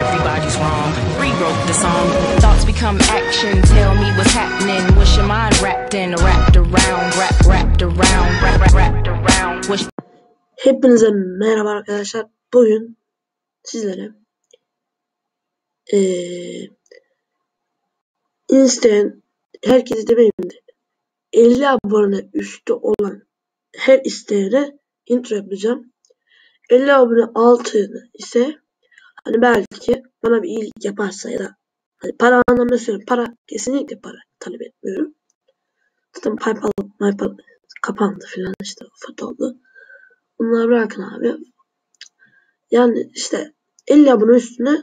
Everybody's wrong. Rewrote the song. Thoughts become action. Tell me what's happening. What's your mind wrapped in? Wrapped around, wrap, wrapped around, wrap, wrap, wrapped around. What's Hepinize merhaba arkadaşlar. Bugün sizlere eee isteyen herkese demeyeyim de 50 abone üstü olan her isteyene intro yapacağım. 50 abone altı ise hani belki bana bir iyilik yaparsa ya da hani para anlamda söylüyorum. Para kesinlikle para talep etmiyorum. Zaten PayPal, PayPal kapandı filan işte futbolda. Bunları bırakın abi. Yani işte 50 abone üstüne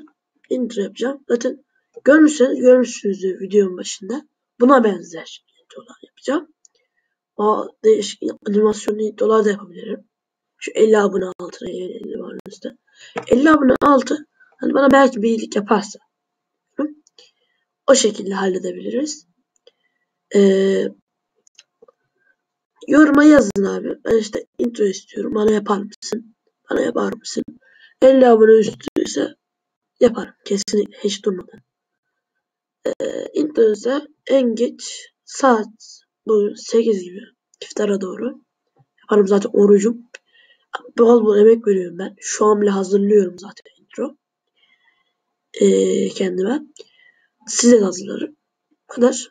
intro yapacağım. Zaten görmüşseniz görmüşsünüzdür videonun başında. Buna benzer introlar yapacağım. O değişik animasyonlu introlar da yapabilirim. Şu 50 abone altına 50 abone üstü. 50 abone altı hani bana belki bir iyilik yaparsa o şekilde halledebiliriz. Ee, yoruma yazın abi. Ben işte intro istiyorum. Bana yapar mısın? Bana yapar mısın? 50 abone üstü ise yaparım. Kesinlikle hiç durmadan. Ee, intro ise en geç saat bu 8 gibi iftara doğru. Yaparım zaten orucum. Bol bol emek veriyorum ben. Şu an bile hazırlıyorum zaten intro. Ee, kendime. Size de hazırlarım. Bu kadar.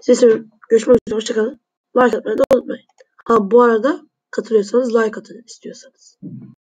Size. Görüşmek üzere. Hoşçakalın. Like atmayı da unutmayın. Ha bu arada katılıyorsanız like atın istiyorsanız.